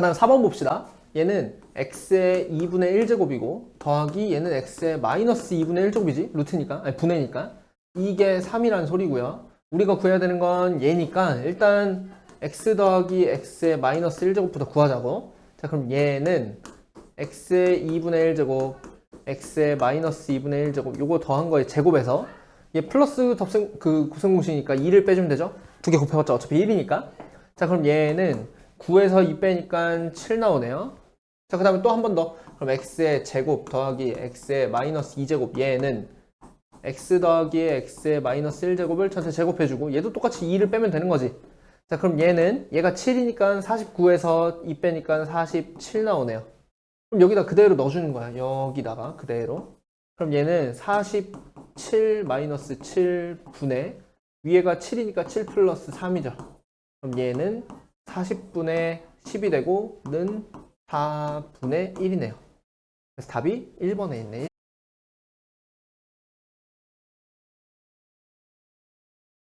다음 4번 봅시다. 얘는 x의 2분의 1제곱이고 더하기 얘는 x의 마이너스 2분의 1제곱이지 루트니까 아니 분해니까 이게 3이라는 소리고요. 우리가 구해야 되는 건 얘니까 일단 x 더하기 x의 마이너스 1제곱부터 구하자고. 자 그럼 얘는 x의 2분의 1제곱 x의 마이너스 2분의 1제곱 요거 더한 거의 제곱에서 얘 플러스 덥생 그 고생공식이니까 2를 빼주면 되죠? 두 개 곱해봤자 어차피 1이니까. 자 그럼 얘는 9에서 2 빼니까 7 나오네요. 자, 그 다음에 또 한 번 더. 그럼 x의 제곱 더하기 x의 마이너스 2제곱. 얘는 x 더하기 x의 마이너스 1제곱을 전체 제곱해주고 얘도 똑같이 2를 빼면 되는 거지. 자, 그럼 얘는 얘가 7이니까 49에서 2 빼니까 47 나오네요. 그럼 여기다 그대로 넣어주는 거야. 여기다가 그대로. 그럼 얘는 47 마이너스 7분의 위에가 7이니까 7 플러스 3이죠. 그럼 얘는 40분의 10이 되고 는 4분의 1이네요. 그래서 답이 1번에 있네.